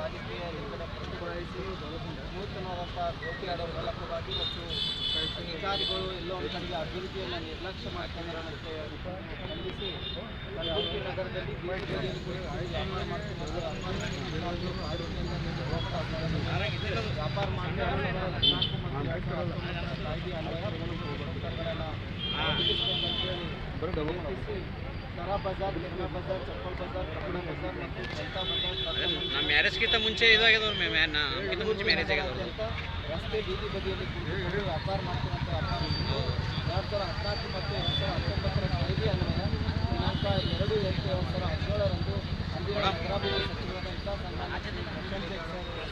ಆಗಮಿಸಿ ಪಾಲಿಕೆಯ ನಿಕಟ ಪ್ರತಿಭಟಿಸಿ ನೂತನವಾದಂಥ ಭೇಟಿ ಆಡೋರ ಮೂಲಕವಾಗಿ ಮತ್ತು ಅಧಿಕಾರಿಗಳು ಎಲ್ಲೋ ಒಂದು ಕಡೆಗೆ ಅಭಿವೃದ್ಧಿಯನ್ನು ನಿರ್ಲಕ್ಷ್ಯ ಮಾಡ್ಕೊಂಡಿರೋದಕ್ಕೆ ಖಂಡಿಸಿ ಕಲಬುರಗಿ ನಗರದಲ್ಲಿ ಬೀದಿ ಬದಿಯಲ್ಲಿ ಕುಳಿತುಕೊಂಡು ವ್ಯಾಪಾರ ಮಾಡ್ತಿರುವುದು ವ್ಯಾಪಾರ ಮಾಡ್ತಿರೋದು ಹದಿನಾಲ್ಕು ಮತ್ತು ಎರಡು ಸಾವಿರದ ಹತ್ತೊಂಬತ್ತರ ಕಾಯ್ದೆ ಅನ್ವಯ ಬಜಾರ್ ಕಿರಣಾ ಬಜಾರ್ ಚಪ್ಪಲ್ ಬಜಾರ್ ಬಜಾರ್ ಮತ್ತು ಜನತಾ ಬಜಾರ್ ನಮ್ಮ ಮ್ಯಾರೇಜ್ಗಿಂತ ಮುಂಚೆ ಇದಾಗಿದ್ದವ್ರು ನಮ್ಗಿಂತ ಮುಂಚೆ ಮ್ಯಾರೇಜ್ ಆಗಿದ್ದವ್ರು ರಸ್ತೆ ಬೀದಿ ಬದಿಯಲ್ಲಿ ಕುಳಿತುಕೊಂಡು ವ್ಯಾಪಾರ ಮಾಡ್ತಿರುವಂಥ ವ್ಯಾಪಾರಿಗಳು ಎರಡು ಸಾವಿರ ಹದಿನಾಲ್ಕು ಮತ್ತು ಎರಡು ಸಾವಿರ ಹತ್ತೊಂಬತ್ತರ ಕಾಯ್ದೆ ಅನ್ವಯ. ದಿನಾಂಕ ಎರಡು ಎಂಟು ಎರಡು ಸಾವಿರ ಹದಿನೇಳರಂದು ಅಂದಿನ ನಗರಾಭಿವೃದ್ಧಿ ಸಚಿವರಾದಂಥ ಸನ್ಮಾನ್ಯ ಲಕ್ಷ್ಮಣ್ ಸರ್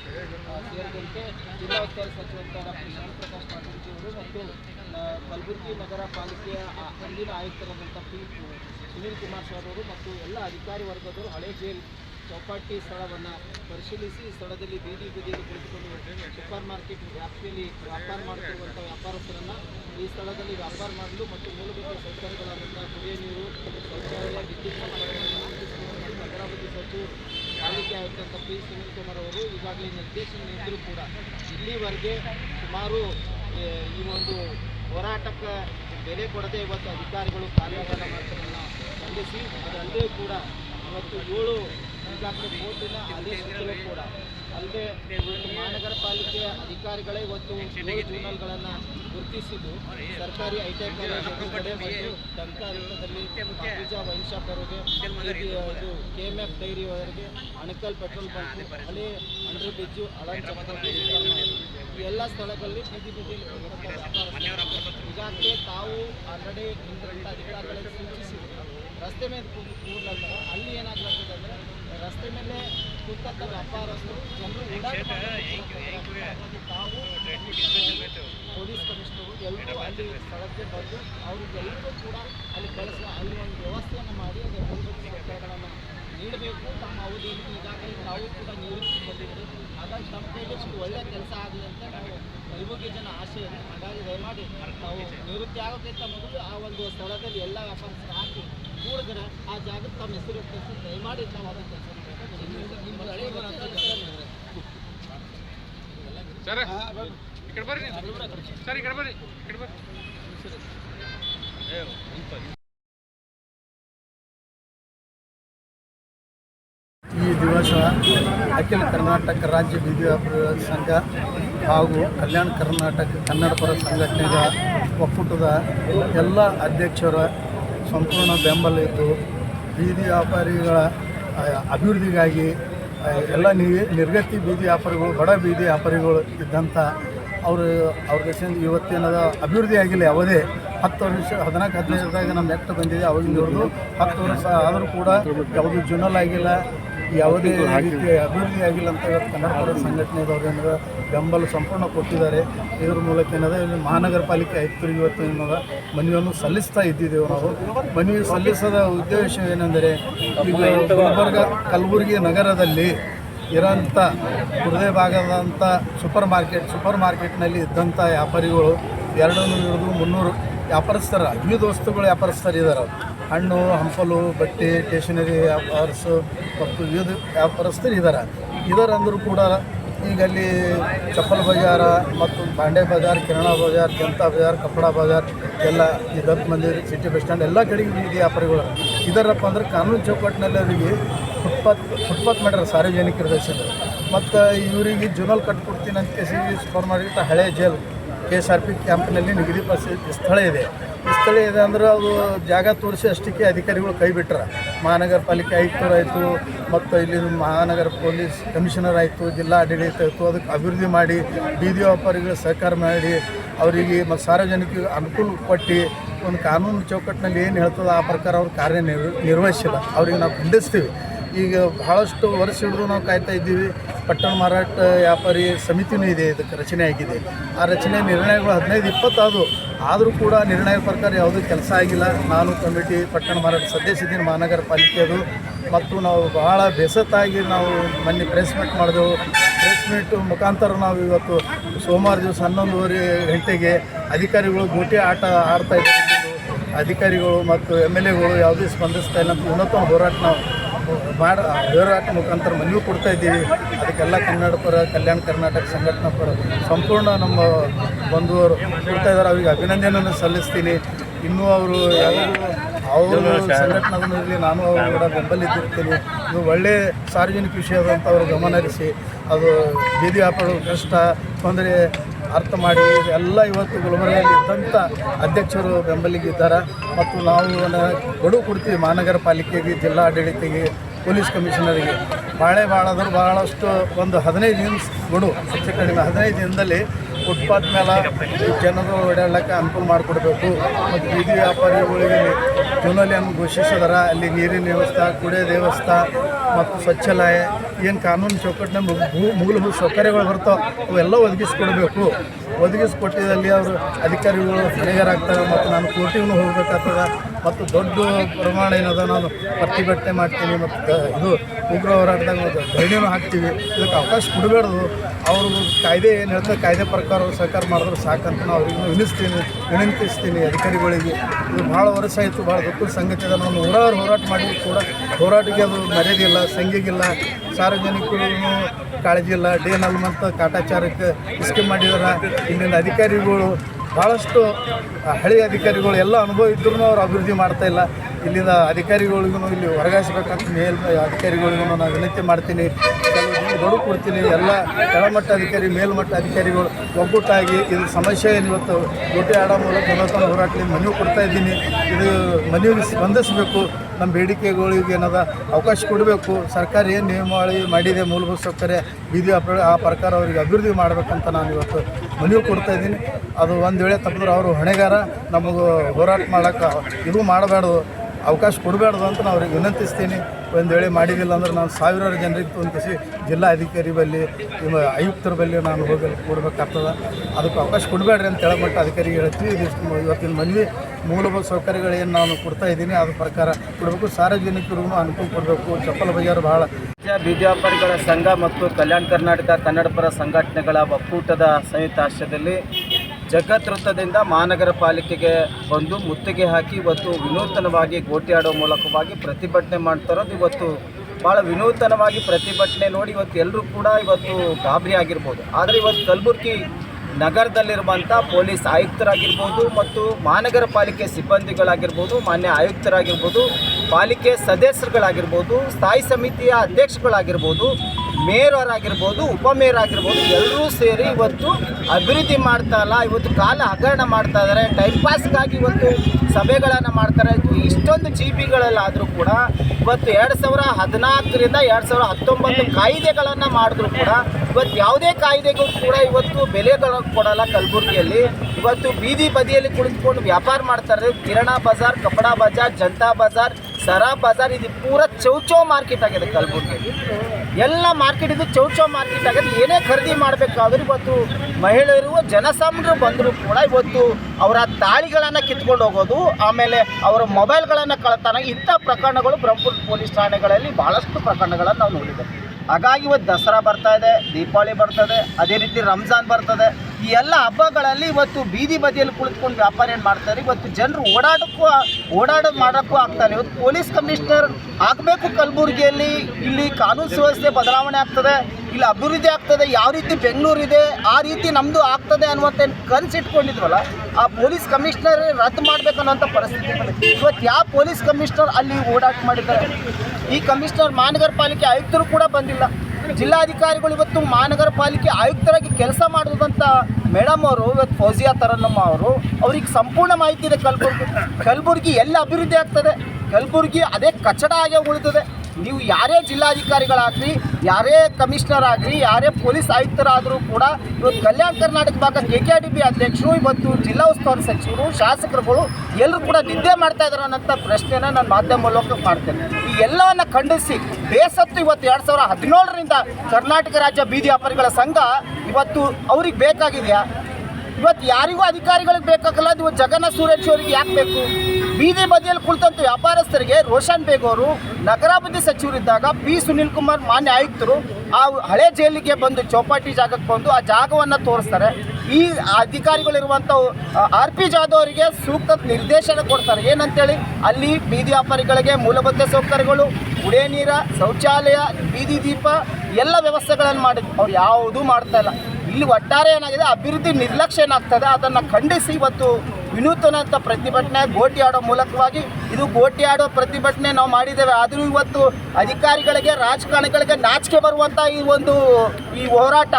ಸೇರಿದಂತೆ ಜಿಲ್ಲಾ ಉಸ್ತುವಾರಿ ಸಚಿವರಾದ ಡಾಕ್ಟರ್ ಪಾಟೀಲ್ ಅವರು ಮತ್ತು ಕಲಬುರಗಿ ನಗರ ಪಾಲಿಕೆಯ ಅಂದಿನ ಆಯುಕ್ತರಾದಂಥ ಪಿ ಸುನೀಲ್ ಕುಮಾರ್ ಸರ್ ಅವರು ಮತ್ತು ಎಲ್ಲ ಅಧಿಕಾರಿ ವರ್ಗದವರು ಹಳೆ ಜೈಲ್ ಚೌಪಾಟಿ ಸ್ಥಳವನ್ನು ಪರಿಶೀಲಿಸಿ ಈ ಸ್ಥಳದಲ್ಲಿ ಬೀದಿ ಬೀದಿಯಲ್ಲಿ ಕುಳಿತುಕೊಂಡು ಸೂಪರ್ ಮಾರ್ಕೆಟ್ ವ್ಯಾಪ್ತಿಯಲ್ಲಿ ವ್ಯಾಪಾರ ಮಾಡುತ್ತಿರುವಂಥ ವ್ಯಾಪಾರಸ್ಥರನ್ನು ಈ ಸ್ಥಳದಲ್ಲಿ ವ್ಯಾಪಾರ ಮಾಡಲು ಮತ್ತು ಮೂಲಭೂತ ಸೌಕರ್ಯಗಳಾದಂಥ ಕುಡಿಯ ನೀರು, ಶೌಚಾಲಯ, ವಿದ್ಯುತ್ ನಗರಾಭಿವೃದ್ಧಿ ಸಚಿವರು ಪಾಲಿಕೆ ಆಯುಕ್ತ ಪಿ ಸುನೀಲ್ ಕುಮಾರ್ ಅವರು ಈಗಾಗಲೇ ನಿರ್ದೇಶನ ನೀಡಿದರೂ ಕೂಡ ಇಲ್ಲಿವರೆಗೆ ಸುಮಾರು ಈ ಒಂದು ಹೋರಾಟಕ್ಕೆ ಬೆಲೆ ಕೊಡದೆ ಇವತ್ತು ಅಧಿಕಾರಿಗಳು ಕಾರ್ಯಾಚರಣೆ ಮಾಡ್ತಾರೆ ಖಂಡಿಸಿ ಅದಲ್ಲದೆ ಕೂಡ ಇವತ್ತು ಏಳು ಈಗಾಗಲೇ ಕೋರ್ಟಿನ ಆದೇಶಗಳು ಕೂಡ ಅಲ್ಲದೆ ಮಹಾನಗರ ಪಾಲಿಕೆಯ ಅಧಿಕಾರಿಗಳೇ ಇವತ್ತು ಜೂನಲ್ಗಳನ್ನು ಗುರುತಿಸಿದ್ದು. ಸರ್ಕಾರಿ ಐ ಟಿ ಐ ಕಾಲೇಜ್ ಮತ್ತು ವೈನ್ ಶಾಪ್ ಅವರಿಗೆ ಇದು ಕೆ ಎಂ ಎಫ್ ಡೈರಿ ಅವರಿಗೆ ಅಣಕಲ್ ಪೆಟ್ರೋಲ್ ಬಂಕ್ ಹಳೆ ಅಂಡ್ರೆ ಬ್ರಿಡ್ಜು ಅಳನ್ ಈ ಎಲ್ಲ ಸ್ಥಳಗಳಲ್ಲಿ ಬೀದಿ ಬೀದಿ ಈಗಾಗಲೇ ತಾವು ಆಲ್ರೆಡಿ ನಿಂತಿರುವಂಥ ಅಧಿಕಾರಿಗಳಿಗೆ ಸೂಚಿಸಿದ್ರು ರಸ್ತೆ ಮೇಲೆ ಕೂಡ್ಲಂದ್ರೆ ಅಲ್ಲಿ ಏನಾಗ್ಲತ್ತದೆ ಅಂದರೆ ರಸ್ತೆ ಮೇಲೆ ಕೂತಂಥ ವ್ಯಾಪಾರಸ್ಥರು ಜನರು ತಾವು ಪೊಲೀಸ್ ಕಮಿಷನರು ಎಲ್ಲರೂ ಅಲ್ಲಿ ಸ್ಥಳಕ್ಕೆ ಬಂದು ಅವ್ರಿಗೆಲ್ಲರೂ ಕೂಡ ಅಲ್ಲಿ ಕಳಿಸ ಅಲ್ಲಿ ಒಂದು ವ್ಯವಸ್ಥೆಯನ್ನು ಮಾಡಿ ಅದರ ಮೂಲಭೂತ ಸೌಕರ್ಯಗಳನ್ನು ನೀಡಬೇಕು ತಮ್ಮ ಅವಧಿಯಲ್ಲಿ ಈಗಾಗಲೇ ತಾವು ಕೂಡ ನಿವೃತ್ತಿ ಬಂದಿದ್ದೀರಿ ಹಾಗಾಗಿ ತಮ್ಮ ಕೈಗೆ ಒಂದು ಒಳ್ಳೆಯ ಕೆಲಸ ಆಗಲಿ ಅಂತ ನಾವು ಕಲಬುರಗಿ ಜನ ಆಶೆಯನ್ನು ಹಾಗಾಗಿ ದಯಮಾಡಿ ನಾವು ನಿವೃತ್ತಿ ಆಗೋಕ್ಕಿಂತ ಮೊದಲು ಆ ಒಂದು ಸ್ಥಳದಲ್ಲಿ ಎಲ್ಲ ವ್ಯಾಪಾರಸ್ಥರು ಹಾಕಿ ಕೂಡಿದ್ರೆ ಆ ಜಾಗಕ್ಕೆ ತಮ್ಮ ಹೆಸರು ದಯಮಾಡಿ ಅದನ್ನು ಕೆಲಸ ಸರ್ ಈ ಕಡೆ ಬರ್ರಿ ಸರ್ ಈ ಕಡೆ ಬರ್ರಿ ಈ ಕಡೆ ಬರ್ರಿ. ಈ ದಿವಸ ಅಖಿಲ ಕರ್ನಾಟಕ ರಾಜ್ಯ ಬೀದಿ ಸಂಘ ಹಾಗೂ ಕಲ್ಯಾಣ ಕರ್ನಾಟಕ ಕನ್ನಡ ಪರ ಸಂಘಟನೆಗಳ ಒಕ್ಕೂಟದ ಎಲ್ಲ ಅಧ್ಯಕ್ಷರ ಸಂಪೂರ್ಣ ಬೆಂಬಲ ಇತ್ತು ಬೀದಿ ವ್ಯಾಪಾರಿಗಳ ಅಭಿವೃದ್ಧಿಗಾಗಿ ಎಲ್ಲ ನಿರ್ಗತಿ ಬೀದಿ ವ್ಯಾಪಾರಿಗಳು, ಬಡ ಬೀದಿ ವ್ಯಾಪಾರಿಗಳು ಇದ್ದಂಥ ಅವರು ಅವ್ರ ದೇಶದಿಂದ ಇವತ್ತೇನದ ಅಭಿವೃದ್ಧಿ ಆಗಿಲ್ಲ, ಯಾವುದೇ ಹತ್ತು ವರ್ಷ, ಹದಿನಾಲ್ಕು ಹದಿನೈದರಾಗ ನಮ್ಮ ಎಕ್ಟ್ ಬಂದಿದೆ ಅವಾಗಿಂದ ಹಿಡಿದು ಹತ್ತು ವರ್ಷ ಆದರೂ ಕೂಡ ಯಾವುದು ಜುನಲ್ ಆಗಿಲ್ಲ ಯಾವುದೇ ರೀತಿಯ ಅಭಿವೃದ್ಧಿ ಆಗಿಲ್ಲ ಅಂತ ಹೇಳಿ ಕನ್ನಡ ಸಂಘಟನೆದವ್ರು ಬೆಂಬಲ ಸಂಪೂರ್ಣ ಕೊಟ್ಟಿದ್ದಾರೆ. ಇದ್ರ ಮೂಲಕ ಏನದ ಇಲ್ಲಿ ಮಹಾನಗರ ಪಾಲಿಕೆ ಆಯುಕ್ತರಿಗೆ ಇವತ್ತು ಏನದ ಮನವಿಯನ್ನು ಸಲ್ಲಿಸ್ತಾ ಇದ್ದಿದ್ದೇವೆ ನಾವು. ಮನವಿ ಸಲ್ಲಿಸದ ಉದ್ದೇಶ ಏನೆಂದರೆ ಈಗ ಗುಲ್ಬರ್ಗ ಕಲಬುರಗಿ ನಗರದಲ್ಲಿ ಇರೋಂಥ ಹೃದಯ ಭಾಗದಂಥ ಸೂಪರ್ ಮಾರ್ಕೆಟ್ ಸೂಪರ್ ಮಾರ್ಕೆಟ್ನಲ್ಲಿ ಇದ್ದಂಥ ವ್ಯಾಪಾರಿಗಳು ಎರಡು ನೂರು ಮುನ್ನೂರು ವ್ಯಾಪಾರಸ್ಥರ ವಿವಿಧ ವಸ್ತುಗಳು ವ್ಯಾಪಾರಸ್ಥರು ಇದ್ದಾರೆ ಹಣ್ಣು, ಹಂಪಲು, ಬಟ್ಟೆ, ಸ್ಟೇಷನರಿ ವ್ಯಾಪಾರಸು ಮತ್ತು ವಿವಿಧ ವ್ಯಾಪಾರಸ್ಥರು ಇದ್ದಾರೆ ಇದರಂದರೂ ಕೂಡ ಈಗ ಅಲ್ಲಿ ಚಪ್ಪಲ್ ಬಜಾರ ಮತ್ತು ಬಾಂಡೆ ಬಜಾರ್, ಕಿರಾಣ ಬಜಾರ್ ಜನತಾ ಬಜಾರ್ ಕಪ್ಪಡ ಬಜಾರ್, ಎಲ್ಲ ಈ Dutt Mandir city bus stand ಎಲ್ಲ ಕಡೆಗೆ ವ್ಯಾಪಾರಿಗಳು ಇದರಪ್ಪ ಅಂದ್ರೆ ಕಾನೂನು ಚೌಕಟ್ಟಿನಲ್ಲಿ ಅವರಿಗೆ ಫುಟ್ಪಾತ್ ಫುಟ್ಪಾತ್ ಮಾಡ್ಯಾರ ಸಾರ್ವಜನಿಕರ ದೇಶದ. ಮತ್ತು ಇವರಿಗೆ ಜುನಲ್ ಕಟ್ಕೊಡ್ತೀನಿ ಅಂತ ಕೇಸಿ ಸೂಪರ್ ಮಾರ್ಕೆಟ್ ಹಳೆ jail, K S R P ಕ್ಯಾಂಪ್ನಲ್ಲಿ ನಿಗದಿಪಡಿಸಿದ ಸ್ಥಳ ಇದೆ. ಸ್ಥಳ ಇದೆ ಅಂದ್ರೆ ಅದು ಜಾಗ ತೋರಿಸಿ ಅಷ್ಟಕ್ಕೆ ಅಧಿಕಾರಿಗಳು ಕೈ ಬಿಟ್ರ. ಮಹಾನಗರ ಪಾಲಿಕೆ ಆಯುಕ್ತರಾಯಿತು ಮತ್ತು ಇಲ್ಲಿ ಮಹಾನಗರ ಪೊಲೀಸ್ ಕಮಿಷನರ್ ಆಯಿತು ಜಿಲ್ಲಾ ಆಡಳಿತ ಆಯಿತು, ಅದಕ್ಕೆ ಅಭಿವೃದ್ಧಿ ಮಾಡಿ, ಬೀದಿ ವ್ಯಾಪಾರಿಗಳು ಸಹಕಾರ ಮಾಡಿ, ಅವರಿಗೆ ಮತ್ತು ಸಾರ್ವಜನಿಕರಿಗೆ ಅನುಕೂಲ ಕೊಟ್ಟು, ಒಂದು ಕಾನೂನು ಚೌಕಟ್ಟಿನಲ್ಲಿ ಏನು ಹೇಳ್ತದೆ ಆ ಪ್ರಕಾರ ಅವ್ರು ಕಾರ್ಯ ನಿರ್ವ ನಿರ್ವಹಿಸಿಲ್ಲ. ಅವ್ರಿಗೆ ನಾವು ಖಂಡಿಸ್ತೀವಿ. ಈಗ ಬಹಳಷ್ಟು ವರ್ಷ ಹಿಡಿದು ನಾವು ಕಾಯ್ತಾ ಇದ್ದೀವಿ. ಪಟ್ಟಣ ಮಾರಾಟ ವ್ಯಾಪಾರಿ ಸಮಿತಿನೂ ಇದೆ, ಇದಕ್ಕೆ ರಚನೆ ಆಗಿದೆ. ಆ ರಚನೆ ನಿರ್ಣಯಗಳು ಹದಿನೈದು ಇಪ್ಪತ್ತಾದು ಆದರೂ ಕೂಡ ನಿರ್ಣಯ ಪ್ರಕಾರ ಯಾವುದೂ ಕೆಲಸ ಆಗಿಲ್ಲ. ನಾನು ಕಮಿಟಿ ಪಟ್ಟಣ ಮಾರಾಟ ಸದಸ್ಯದ್ದೀನಿ ಮಹಾನಗರ ಪಾಲಿಕೆಯದು ಮತ್ತು ನಾವು ಬಹಳ ಬೇಸತ್ತಾಗಿ ನಾವು ಮೊನ್ನೆ ಪ್ರೆಸ್ ಮೀಟ್ ಮಾಡಿದೆವು. ಪ್ರೆಸ್ ಮೀಟ್ ಮುಖಾಂತರ ನಾವು ಇವತ್ತು ಸೋಮವಾರ ದಿವಸ ಹನ್ನೊಂದುವರೆ ಗಂಟೆಗೆ ಅಧಿಕಾರಿಗಳು ಗೋಟಿ ಆಟ ಆಡ್ತಾ ಇದ್ದಾರೆ. ಅಧಿಕಾರಿಗಳು ಮತ್ತು ಎಂ ಎಲ್ ಎಗಳು ಯಾವುದೇ ಸ್ಪಂದಿಸ್ತಾ ಇಲ್ಲ. ಅಂತ ಉನ್ನತ ಹೋರಾಟ ನಾವು ಮಾಡ ಹೋರಾಟ ಮುಖಾಂತರ ಮನವಿ ಕೊಡ್ತಾ ಇದ್ದೀವಿ. ಅದಕ್ಕೆಲ್ಲ ಕನ್ನಡ ಪರ ಕಲ್ಯಾಣ ಕರ್ನಾಟಕ ಸಂಘಟನಾ ಪರ ಸಂಪೂರ್ಣ ನಮ್ಮ ಬಂಧುವರು ಕೊಡ್ತಾ ಇದ್ದಾರೆ. ಅವರಿಗೆ ಅಭಿನಂದನೆಯನ್ನು ಸಲ್ಲಿಸ್ತೀನಿ. ಇನ್ನೂ ಅವರು ಯಾವಾಗಲೂ ಅವರು ಸಂಘಟನೆಗಳಲ್ಲಿ ನಾನು ಅವರು ಕೂಡ ಬೆಂಬಲಿದ್ದಿರ್ತೀನಿ ಇದು ಒಳ್ಳೆ ಸಾರ್ವಜನಿಕ ವಿಷಯದಂತ ಅವರು ಗಮನ ಹರಿಸಿ ಅದು ಬೀದಿ ವ್ಯಾಪಾರ ಕಷ್ಟ ತೊಂದರೆ ಅರ್ಥ ಮಾಡಿ ಎಲ್ಲ ಇವತ್ತು ಗುಲ್ಬರ್ಗಲ್ಲಿ ಇದ್ದಂಥ ಅಧ್ಯಕ್ಷರು ಬೆಂಬಲಿಗಿದ್ದಾರೆ. ಮತ್ತು ನಾವು ಗಡುವು ಕೊಡ್ತೀವಿ ಮಹಾನಗರ ಪಾಲಿಕೆಗೆ ಜಿಲ್ಲಾಡಳಿತಿಗೆ ಪೊಲೀಸ್ ಕಮಿಷನರಿಗೆ. ಬಾಳೆ ಅಂದ್ರೆ ಭಾಳಷ್ಟು ಒಂದು ಹದಿನೈದು ದಿನ ಗಡು ಹೆಚ್ಚು ಕಡಿಮೆ ಹದಿನೈದು ದಿನದಲ್ಲಿ ಫುಟ್ಪಾತ್ ಮೇಲೆ ಜನರು ಓಡಾಡಲಿಕ್ಕೆ ಅನುಕೂಲ ಮಾಡಿಕೊಡ್ಬೇಕು. ಮತ್ತು ಬೀದಿ ವ್ಯಾಪಾರಿಗಳಿಗೆ ಜೂನಲ್ಲಿ ಘೋಷಿಸಿದಾರ. ಅಲ್ಲಿ ನೀರಿನ ವ್ಯವಸ್ಥೆ, ಕುಡಿಯೋ ವ್ಯವಸ್ಥೆ ಮತ್ತು ಸ್ವಚ್ಛಾಲಯ ಏನು ಕಾನೂನು ಚೌಕಟ್ಟಿನ ಮೂಲಭೂತ ಸೌಕರ್ಯಗಳು ಬರ್ತಾವೆ ಅವೆಲ್ಲ ಒದಗಿಸ್ಕೊಡ್ಬೇಕು. ಒದಗಿಸ್ಕೊಟ್ಟಿದಲ್ಲಿ ಅವರು ಅಧಿಕಾರಿಗಳು ಹೊಣೆಗಾರಾಗ್ತಾರೆ ಮತ್ತು ನಾನು ಕೋರ್ಟಿಗೂ ಹೋಗ್ಬೇಕಾಗ್ತದೆ. ಮತ್ತು ದೊಡ್ಡ ಪ್ರಮಾಣ ಏನದ, ನಾನು ಪ್ರತಿಭಟನೆ ಮಾಡ್ತೀನಿ ಮತ್ತು ಇದು ಉಗ್ರ ಹೋರಾಟದಾಗ ಧರಣಿನೂ ಹಾಕ್ತೀವಿ. ಇದಕ್ಕೆ ಅವಕಾಶ ಕೊಡಬೇಡ್ದು ಅವರು ಕಾಯ್ದೆ ಏನು ಹೇಳ್ತಾರೆ, ಕಾಯ್ದೆ ಪ್ರಕಾರ ಸರ್ಕಾರ ಮಾಡಿದ್ರೆ ಸಾಕಂತ ನಾವು ಅವ್ರಿಗೆ ವಿನಿಸ್ತೀನಿ ವಿನಂತಿಸ್ತೀನಿ ಅಧಿಕಾರಿಗಳಿಗೆ. ಇದು ಭಾಳ ವರ್ಷ ಆಯಿತು, ಭಾಳ ದೊಡ್ಡ ಸಂಗತಿ ಅದ ನಾವು ನೂರಾರು ಹೋರಾಟ ಮಾಡಿದ್ರು ಕೂಡ ಹೋರಾಟಕ್ಕೆ ಅದು ಮರ್ಯಾದಿಲ್ಲ ಸಂಘಿಗಿಲ್ಲ ಸಾರ್ವಜನಿಕರು ಕಾಳಜಿ ಇಲ್ಲ. ಡೇ ನಲ್ವಂತ ಕಾಟಾಚಾರಕ್ಕೆ ಇಸ್ಕೆ ಮಾಡಿದಾರೆ. ಇಲ್ಲಿನ ಅಧಿಕಾರಿಗಳು ಭಾಳಷ್ಟು ಹಳೆಯ ಅಧಿಕಾರಿಗಳು ಎಲ್ಲ ಅನುಭವ ಇದ್ರೂ ಅವ್ರು ಅಭಿವೃದ್ಧಿ ಮಾಡ್ತಾ ಇಲ್ಲ ಇಲ್ಲಿಂದ ಅಧಿಕಾರಿಗಳಿಗೂ ಇಲ್ಲಿ ಹೊರಗಾಯಿಸ್ಬೇಕಂತ ಮೇಲ್ ಅಧಿಕಾರಿಗಳಿಗೂ ನಾನು ವಿನಂತಿ ಮಾಡ್ತೀನಿ. ಗಡುವು ಕೊಡ್ತೀನಿ. ಎಲ್ಲ ಕೆಳಮಟ್ಟ ಅಧಿಕಾರಿ, ಮೇಲ್ಮಟ್ಟ ಅಧಿಕಾರಿಗಳು ಒಗ್ಗೂಟಾಗಿ ಇದು ಸಮಸ್ಯೆ ಇವತ್ತು ಗೋಟಿ ಆಡೋ ಮೂಲಕ ಜನತನ ಹೋರಾಟದಿಂದ ಮನವಿ ಕೊಡ್ತಾ ಇದ್ದೀನಿ. ಇದು ಮನವಿಗೆ ಸ್ಪಂದಿಸಬೇಕು. ನಮ್ಮ ಬೇಡಿಕೆಗಳಿಗೆ ಏನದ ಅವಕಾಶ ಕೊಡಬೇಕು. ಸರ್ಕಾರ ಏನು ನಿಯಮಾವಳಿ ಮಾಡಿದೆ ಮೂಲಭೂತ ಸೌಕರ್ಯ, ಬೀದಿ ಆ ಪ್ರಕಾರ ಅವರಿಗೆ ಅಭಿವೃದ್ಧಿ ಮಾಡಬೇಕಂತ ನಾನು ಇವತ್ತು ಮನವಿ ಕೊಡ್ತಾ ಇದ್ದೀನಿ. ಅದು ಒಂದು ವೇಳೆ ತಪ್ಪಿದ್ರೆ ಅವರು ಹೊಣೆಗಾರ. ನಮಗೂ ಹೋರಾಟ ಮಾಡೋಕ್ಕೆ ಇದು ಮಾಡಬಾರ್ದು. ಅವಕಾಶ ಕೊಡಬಾರ್ದು ಅಂತ ನಾವು ಅವ್ರಿಗೆ ವಿನಂತಿಸ್ತೀನಿ. ಒಂದು ವೇಳೆ ಮಾಡಿದಿಲ್ಲ ಅಂದ್ರೆ ನಾನು ಸಾವಿರಾರು ಜನರಿಗೆ ತುಂಬಿಸಿ ಜಿಲ್ಲಾ ಅಧಿಕಾರಿ ಇವ ಆಯುಕ್ತರ ಬಲ್ಲಿ ನಾನು ಹೋಗಿ ಕೊಡಬೇಕಾಗ್ತದೆ. ಅದಕ್ಕೆ ಅವಕಾಶ ಕೊಡಬೇಡ್ರಿ ಅಂತ ಹೇಳಬಟ್ಟು ಅಧಿಕಾರಿಗೆ ಹೇಳ್ತೀವಿ. ಇದಿಷ್ಟು ಇವತ್ತಿನ ಮನವಿ. ಮೂಲಭೂತ ಸೌಕರ್ಯಗಳೇನು ನಾನು ಕೊಡ್ತಾ ಇದ್ದೀನಿ. ಅದ್ರ ಪ್ರಕಾರ ಕೊಡಬೇಕು. ಸಾರ್ವಜನಿಕರಿಗೂ ಅನುಕೂಲ ಕೊಡಬೇಕು. ಚಪ್ಪಲ ಬಜಾರ್ ಭಾಳ ವ್ಯಾಪಾರಿಗಳ ಸಂಘ ಮತ್ತು ಕಲ್ಯಾಣ ಕರ್ನಾಟಕ ಕನ್ನಡ ಪರ ಸಂಘಟನೆಗಳ ಒಕ್ಕೂಟದ ಸಂಯುಕ್ತ ಆಶ್ರಯದಲ್ಲಿ ಜಗತ್ ವೃತ್ತದಿಂದ ಮಹಾನಗರ ಪಾಲಿಕೆಗೆ ಬಂದು ಮುತ್ತಿಗೆ ಹಾಕಿ ಇವತ್ತು ವಿನೂತನವಾಗಿ ಗೋಟಿಯಾಡೋ ಮೂಲಕವಾಗಿ ಪ್ರತಿಭಟನೆ ಮಾಡ್ತಾ ಇರೋದು ಇವತ್ತು. ಭಾಳ ವಿನೂತನವಾಗಿ ಪ್ರತಿಭಟನೆ ನೋಡಿ ಇವತ್ತು ಎಲ್ಲರೂ ಕೂಡ ಇವತ್ತು ಗಾಬರಿ ಆಗಿರ್ಬೋದು. ಆದರೆ ಇವತ್ತು ಕಲಬುರ್ಗಿ ನಗರದಲ್ಲಿರುವಂಥ ಪೊಲೀಸ್ ಆಯುಕ್ತರಾಗಿರ್ಬೋದು ಮತ್ತು ಮಹಾನಗರ ಪಾಲಿಕೆ ಸಿಬ್ಬಂದಿಗಳಾಗಿರ್ಬೋದು, ಮಾನ್ಯ ಆಯುಕ್ತರಾಗಿರ್ಬೋದು, ಪಾಲಿಕೆ ಸದಸ್ಯರುಗಳಾಗಿರ್ಬೋದು, ಸ್ಥಾಯಿ ಸಮಿತಿಯ ಅಧ್ಯಕ್ಷಗಳಾಗಿರ್ಬೋದು ಮೇಯರ್ ಆಗಿರ್ಬೋದು ಉಪಮೇಯರ್ ಆಗಿರ್ಬೋದು ಎಲ್ಲರೂ ಸೇರಿ ಇವತ್ತು ಅಭಿವೃದ್ಧಿ ಮಾಡ್ತಾ ಇಲ್ಲ. ಇವತ್ತು ಕಾಲ ಹಗರಣ ಮಾಡ್ತಾ ಇದ್ದಾರೆ ಟೈಮ್ ಪಾಸ್ಗಾಗಿ ಇವತ್ತು ಸಭೆಗಳನ್ನು ಮಾಡ್ತಾರೆ. ಇಷ್ಟೊಂದು ಜಿ ಬಿಗಳಲ್ಲಾದರೂ ಕೂಡ ಇವತ್ತು ಎರಡು ಸಾವಿರ ಹದಿನಾಲ್ಕರಿಂದ ಎರಡು ಸಾವಿರ ಹತ್ತೊಂಬತ್ತು ಕಾಯ್ದೆಗಳನ್ನು ಮಾಡಿದ್ರು ಕೂಡ ಇವತ್ತು ಯಾವುದೇ ಕಾಯ್ದೆಗೂ ಕೂಡ ಇವತ್ತು ಬೆಲೆಗಳು ಕೊಡಲ್ಲ ಕಲಬುರಗಿಯಲ್ಲಿ. ಇವತ್ತು ಬೀದಿ ಬದಿಯಲ್ಲಿ ಕುಳಿತುಕೊಂಡು ವ್ಯಾಪಾರ ಮಾಡ್ತಾರೆ ಕಿರಣ ಬಜಾರ್, ಕಪಡಾ ಬಜಾರ್ ಜನತಾ ಬಜಾರ್, ಸರಾ ಬಜಾರ್, ಇದು ಪೂರ ಚೌಚೌ ಮಾರ್ಕೆಟ್ ಆಗಿದೆ ಕಲಬುರಗಿಯಲ್ಲಿ. ಎಲ್ಲ ಮಾರ್ಕೆಟ್ ಇದು ಚೌಚೌ ಮಾರ್ಕೆಟ್ ಆಗಿದೆ ಏನೇ ಖರೀದಿ ಮಾಡಬೇಕಾದ್ರೂ ಇವತ್ತು ಮಹಿಳೆಯರು, ಜನಸಾಮಾನ್ಯರು ಬಂದರೂ ಕೂಡ ಇವತ್ತು ಅವರ ತಾಳಿಗಳನ್ನು ಕಿತ್ಕೊಂಡು ಹೋಗೋದು, ಆಮೇಲೆ ಅವರ ಮೊಬೈಲ್ಗಳನ್ನು ಕಳ್ತನ. ಇಂಥ ಪ್ರಕರಣಗಳು ಬ್ರಹ್ಮಪುರ ಪೊಲೀಸ್ ಠಾಣೆಗಳಲ್ಲಿ ಭಾಳಷ್ಟು ಪ್ರಕರಣಗಳನ್ನು ನಾವು ನೋಡಿದ್ದೇವೆ. ಹಾಗಾಗಿ ಇವತ್ತು ದಸರಾ ಬರ್ತಾ ಇದೆ, ದೀಪಾವಳಿ ಬರ್ತದೆ, ಅದೇ ರೀತಿ ರಂಜಾನ್ ಬರ್ತದೆ. ಈ ಎಲ್ಲ ಹಬ್ಬಗಳಲ್ಲಿ ಇವತ್ತು ಬೀದಿ ಬದಿಯಲ್ಲಿ ಕುಳಿತುಕೊಂಡು ವ್ಯಾಪಾರ ಏನು ಮಾಡ್ತಾರೆ? ಇವತ್ತು ಜನರು ಓಡಾಡೋಕ್ಕೂ ಓಡಾಡೋದು ಮಾಡೋಕ್ಕೂ ಆಗ್ತಾನೆ ಇವತ್ತು ಪೊಲೀಸ್ ಕಮಿಷನರ್ ಆಗಬೇಕು ಕಲಬುರಗಿಯಲ್ಲಿ. ಇಲ್ಲಿ ಕಾನೂನು ಸುವ್ಯವಸ್ಥೆ ಬದಲಾವಣೆ ಆಗ್ತದೆ. ಇಲ್ಲಿ ಅಭಿವೃದ್ಧಿ ಆಗ್ತದೆ. ಯಾವ ರೀತಿ ಬೆಂಗಳೂರು ಇದೆ ಆ ರೀತಿ ನಮ್ಮದು ಆಗ್ತದೆ ಅನ್ನುವಂಥ ಏನ್ ಕನ್ಸು ಇಟ್ಕೊಂಡಿದ್ವಲ್ಲ, ಆ ಪೊಲೀಸ್ ಕಮಿಷನರ್ ರದ್ದು ಮಾಡಬೇಕನ್ನುವಂಥ ಪರಿಸ್ಥಿತಿ ಬಂದಿದೆ. ಇವತ್ತು ಯಾವ ಪೊಲೀಸ್ ಕಮಿಷನರ್ ಅಲ್ಲಿ ಓಡಾಟ ಮಾಡಿದ್ದಾರೆ? ಈ ಕಮಿಷನರ್ ಮಹಾನಗರ ಪಾಲಿಕೆ ಆಯುಕ್ತರು ಕೂಡ ಬಂದಿಲ್ಲ. ಜಿಲ್ಲಾಧಿಕಾರಿಗಳು ಇವತ್ತು ಮಹಾನಗರ ಪಾಲಿಕೆ ಆಯುಕ್ತರಾಗಿ ಕೆಲಸ ಮಾಡಿದಂಥ ಮೇಡಮ್ ಅವರು, ಇವತ್ತು ಫೌಜಿಯಾ ತರನ್ನಮ್ಮ ಅವರು, ಅವ್ರಿಗೆ ಸಂಪೂರ್ಣ ಮಾಹಿತಿ ಇದೆ. ಕಲಬುರ್ಗಿ ಕಲಬುರ್ಗಿ ಎಲ್ಲಿ ಅಭಿವೃದ್ಧಿ ಆಗ್ತದೆ. ಕಲಬುರ್ಗಿ ಅದೇ ಕಚಡ ಆಗೇ ಉಳಿತದೆ ನೀವು ಯಾರೇ ಜಿಲ್ಲಾಧಿಕಾರಿಗಳಾಗಲಿ, ಯಾರೇ ಕಮಿಷನರ್ ಆಗಲಿ, ಯಾರೇ ಪೊಲೀಸ್ ಆಯುಕ್ತರಾದರೂ ಕೂಡ ಇವತ್ತು ಕಲ್ಯಾಣ ಕರ್ನಾಟಕ ಭಾಗ ಕೆ ಕೆ ಡಿ ಬಿ ಅಧ್ಯಕ್ಷರು, ಇವತ್ತು ಜಿಲ್ಲಾ ಉಸ್ತುವಾರಿ ಸಚಿವರು, ಶಾಸಕರುಗಳು ಎಲ್ಲರೂ ಕೂಡ ನಿದ್ದೆ ಮಾಡ್ತಾ ಇದ್ದಾರೆ ಅನ್ನೋಂಥ ಪ್ರಶ್ನೆನ ನಾನು ಮಾಧ್ಯಮ ಮೂಲಕ ಮಾಡ್ತೇನೆ. ಎಲ್ಲವನ್ನ ಖಂಡಿಸಿ, ಬೇಸತ್ತು ಇವತ್ತು ಎರಡು ಸಾವಿರ ಹದಿನೇಳರಿಂದ ಕರ್ನಾಟಕ ರಾಜ್ಯ ಬೀದಿ ವ್ಯಾಪಾರಿಗಳ ಸಂಘ ಇವತ್ತು ಅವ್ರಿಗೆ ಬೇಕಾಗಿದೆಯಾ? ಇವತ್ತು ಯಾರಿಗೂ ಅಧಿಕಾರಿಗಳಿಗೆ ಬೇಕಾಗಲ್ಲ ಇವತ್ತು ಜಗನ್ನ ಸುರೇಶ್ ಅವರಿಗೆ ಯಾಕೆ ಬೇಕು? ಬೀದಿ ಬದಿಯಲ್ಲಿ ಕುಳಿತಂತ ವ್ಯಾಪಾರಸ್ಥರಿಗೆ ರೋಷನ್ ಬೇಗ್ ಅವರು ನಗರಾಭಿವೃದ್ಧಿ ಸಚಿವರಿದ್ದಾಗ ಪಿ ಸುನಿಲ್ ಕುಮಾರ್ ಮಾನ್ಯ ಆಯುಕ್ತರು ಆ ಹಳೆ ಜೈಲಿಗೆ ಬಂದು ಚೌಪಾಟಿ ಜಾಗಕ್ಕೆ ಬಂದು ಆ ಜಾಗವನ್ನು ತೋರಿಸ್ತಾರೆ. ಈ ಅಧಿಕಾರಿಗಳಿರುವಂಥ ಆರ್ ಪಿ ಜಾಧವ್ ಅವರಿಗೆ ಸೂಕ್ತ ನಿರ್ದೇಶನ ಕೊಡ್ತಾರೆ. ಏನಂತೇಳಿ? ಅಲ್ಲಿ ಬೀದಿ ವ್ಯಾಪಾರಿಗಳಿಗೆ ಮೂಲಭೂತ ಸೌಕರ್ಯಗಳು, ಕುಡಿಯ ನೀರ, ಶೌಚಾಲಯ, ಬೀದಿ ದೀಪ, ಎಲ್ಲ ವ್ಯವಸ್ಥೆಗಳನ್ನು ಮಾಡಿದ್ರು ಅವ್ರು ಯಾವುದೂ ಮಾಡ್ತಾ ಇಲ್ಲ. ಇಲ್ಲಿ ಒಟ್ಟಾರೆ ಏನಾಗಿದೆ? ಅಭಿವೃದ್ಧಿ ನಿರ್ಲಕ್ಷ್ಯ ಏನಾಗ್ತದೆ? ಅದನ್ನು ಖಂಡಿಸಿ ಇವತ್ತು ವಿನೂತನ ಅಂತ ಪ್ರತಿಭಟನೆ ಗೋಟಿ ಆಡೋ ಮೂಲಕವಾಗಿ ಇದು ಗೋಟಿ ಆಡೋ ಪ್ರತಿಭಟನೆ ನಾವು ಮಾಡಿದ್ದೇವೆ. ಆದರೂ ಇವತ್ತು ಅಧಿಕಾರಿಗಳಿಗೆ, ರಾಜಕಾರಣಿಗಳಿಗೆ ನಾಚಿಕೆ ಬರುವಂಥ ಈ ಒಂದು ಈ ಹೋರಾಟ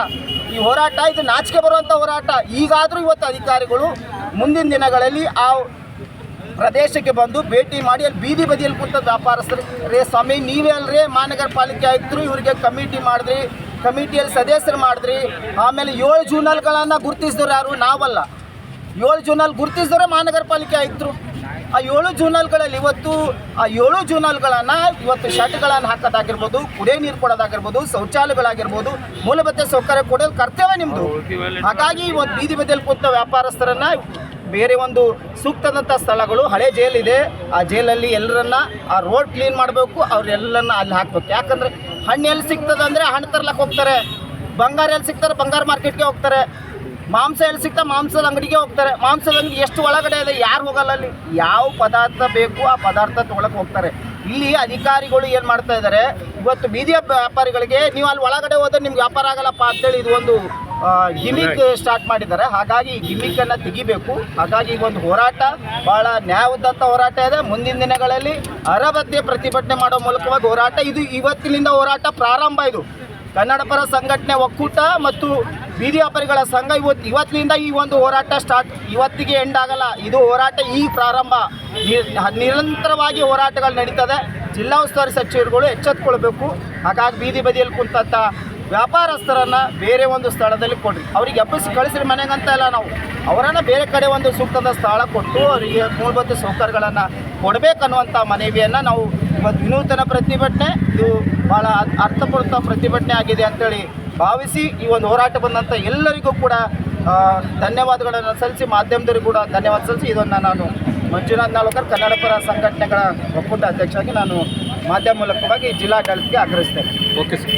ಈ ಹೋರಾಟ ಇದು ನಾಚಿಕೆ ಬರುವಂಥ ಹೋರಾಟ. ಈಗಾದರೂ ಇವತ್ತು ಅಧಿಕಾರಿಗಳು ಮುಂದಿನ ದಿನಗಳಲ್ಲಿ ಆ ಪ್ರದೇಶಕ್ಕೆ ಬಂದು ಭೇಟಿ ಮಾಡಿ, ಅಲ್ಲಿ ಬೀದಿ ಬದಿಯಲ್ಲಿ ಕೂತ ವ್ಯಾಪಾರಸ್ಥರು ರೇ ಸ್ವಾಮಿ, ನೀವೇ ಅಲ್ರಿ ಮಹಾನಗರ ಪಾಲಿಕೆ ಆಯುಕ್ತರು ಇವರಿಗೆ ಕಮಿಟಿ ಮಾಡಿದ್ರಿ, ಕಮಿಟಿಯಲ್ಲಿ ಸದಸ್ಯರು ಮಾಡಿದ್ರಿ. ಆಮೇಲೆ ಏಳು ಜೂನಲ್ಗಳನ್ನು ಗುರುತಿಸಿದ್ರು ಯಾರು? ನಾವಲ್ಲ. ಏಳು ಜೂನಲ್ಲಿ ಗುರುತಿಸಿದ್ರೆ ಮಹಾನಗರ ಪಾಲಿಕೆ ಆಯಿತು ಆ ಏಳು ಜೂನಲ್ಗಳಲ್ಲಿ ಇವತ್ತು, ಆ ಏಳು ಜೂನಲ್ಗಳನ್ನು ಇವತ್ತು ಶರ್ಟ್ಗಳನ್ನು ಹಾಕೋದಾಗಿರ್ಬೋದು, ಕುಡಿಯೋ ನೀರು ಕೊಡೋದಾಗಿರ್ಬೋದು, ಶೌಚಾಲಯಗಳಾಗಿರ್ಬೋದು, ಮೂಲಭೂತ ಸೌಕರ್ಯ ಕೊಡೋದು ಕರ್ತವ್ಯ ನಿಮ್ಮದು ಹಾಗಾಗಿ ಇವತ್ತು ಬೀದಿ ಬದಿಯಲ್ಲಿ ಕೂತ ವ್ಯಾಪಾರಸ್ಥರನ್ನು ಬೇರೆ ಒಂದು ಸೂಕ್ತದಂಥ ಸ್ಥಳಗಳು ಹಳೆ ಜೈಲಿದೆ. ಆ ಜೈಲಲ್ಲಿ ಎಲ್ಲರನ್ನ ಆ ರೋಡ್ ಕ್ಲೀನ್ ಮಾಡಬೇಕು, ಅವ್ರೆಲ್ಲರನ್ನ ಅಲ್ಲಿ ಹಾಕಬೇಕು. ಯಾಕಂದರೆ ಹಣ್ಣು ಎಲ್ಲಿ ಸಿಗ್ತದೆ ಅಂದರೆ ಹಣ್ಣು ತರ್ಲಕ್ಕೆ ಹೋಗ್ತಾರೆ. ಬಂಗಾರ ಎಲ್ಲಿ ಸಿಗ್ತಾರೆ, ಬಂಗಾರ ಮಾರ್ಕೆಟ್ಗೆ ಹೋಗ್ತಾರೆ. ಮಾಂಸ ಎಲ್ಲಿ ಸಿಗ್ತಾ ಮಾಂಸದ ಅಂಗಡಿಗೆ ಹೋಗ್ತಾರೆ. ಮಾಂಸದ ಅಂಗಡಿ ಎಷ್ಟು ಒಳಗಡೆ ಇದೆ? ಯಾರು ಹೋಗಲ್ಲ ಅಲ್ಲಿ. ಯಾವ ಪದಾರ್ಥ ಬೇಕು ಆ ಪದಾರ್ಥ ತೊಗೊಳಕ್ಕೆ ಹೋಗ್ತಾರೆ. ಇಲ್ಲಿ ಅಧಿಕಾರಿಗಳು ಏನು ಮಾಡ್ತಾ ಇದ್ದಾರೆ ಇವತ್ತು ಬೀದಿಯ ವ್ಯಾಪಾರಿಗಳಿಗೆ ನೀವು ಅಲ್ಲಿ ಒಳಗಡೆ ಹೋದ್ರೆ ನಿಮ್ಗೆ ವ್ಯಾಪಾರ ಆಗಲ್ಲಪ್ಪ ಅಂತೇಳಿ ಇದು ಒಂದು ಗಿಮಿಕ್ ಸ್ಟಾರ್ಟ್ ಮಾಡಿದ್ದಾರೆ. ಹಾಗಾಗಿ ಈ ಗಿಮಿಕ್ಕನ್ನು ತೆಗಿಬೇಕು. ಹಾಗಾಗಿ ಒಂದು ಹೋರಾಟ ಭಾಳ ನ್ಯಾಯದಂತ ಹೋರಾಟ ಇದೆ. ಮುಂದಿನ ದಿನಗಳಲ್ಲಿ ಅರಬದ್ದೆ ಪ್ರತಿಭಟನೆ ಮಾಡೋ ಮೂಲಕವಾಗಿ ಹೋರಾಟ. ಇದು ಇವತ್ತಿನಿಂದ ಹೋರಾಟ ಪ್ರಾರಂಭ ಇದು. ಕನ್ನಡ ಪರ ಸಂಘಟನೆ ಒಕ್ಕೂಟ ಮತ್ತು ಬೀದಿ ವ್ಯಾಪಾರಿಗಳ ಸಂಘ ಇವತ್ತು ಇವತ್ತಿನಿಂದ ಈ ಒಂದು ಹೋರಾಟ ಸ್ಟಾರ್ಟ್ ಇವತ್ತಿಗೆ ಎಂಡ್ ಆಗಲ್ಲ. ಇದು ಹೋರಾಟ ಈ ಪ್ರಾರಂಭ. ನಿರಂತರವಾಗಿ ಹೋರಾಟಗಳು ನಡೀತದೆ. ಜಿಲ್ಲಾ ಉಸ್ತುವಾರಿ ಸಚಿವರುಗಳು ಎಚ್ಚೆತ್ಕೊಳ್ಬೇಕು. ಹಾಗಾಗಿ ಬೀದಿ ಬದಿಯಲ್ಲಿ ಕುಂತಂಥ ವ್ಯಾಪಾರಸ್ಥರನ್ನ ಬೇರೆ ಒಂದು ಸ್ಥಳದಲ್ಲಿ ಕೊಡ್ರಿ. ಅವ್ರಿಗೆ ಎಬ್ಬಿಸಿ ಕಳಿಸ್ರಿ ಮನೆಗಂತ ಇಲ್ಲ ನಾವು. ಅವರನ್ನು ಬೇರೆ ಕಡೆ ಒಂದು ಸೂಕ್ತದ ಸ್ಥಳ ಕೊಟ್ಟು ಅವರಿಗೆ ಮೂಲಭೂತ ಸೌಕರ್ಯಗಳನ್ನು ಕೊಡಬೇಕನ್ನುವಂಥ ಮನವಿಯನ್ನು ನಾವು ಇವತ್ತು ವಿನೂತನ ಪ್ರತಿಭಟನೆ, ಇದು ಭಾಳ ಅರ್ಥಪೂರ್ಣ ಪ್ರತಿಭಟನೆ ಆಗಿದೆ ಅಂತೇಳಿ ಭಾವಿಸಿ ಈ ಒಂದು ಹೋರಾಟ ಬಂದಂಥ ಎಲ್ಲರಿಗೂ ಕೂಡ ಧನ್ಯವಾದಗಳನ್ನು ಸಲ್ಲಿಸಿ ಮಾಧ್ಯಮದವರಿಗೂ ಕೂಡ ಧನ್ಯವಾದ ಸಲ್ಲಿಸಿ. ಇದನ್ನು ನಾನು ಮಂಜುನಾಥ್ ನಾಳ್ಕರ್ ಕನ್ನಡ ಪರ ಸಂಘಟನೆಗಳ ಒಕ್ಕೂಟ ಅಧ್ಯಕ್ಷರಾಗಿ ನಾನು ಮಾಧ್ಯಮ ಮೂಲಕವಾಗಿ ಜಿಲ್ಲಾಡಳಿತಕ್ಕೆ ಆಗ್ರಹಿಸ್ತೇನೆ. Okay sir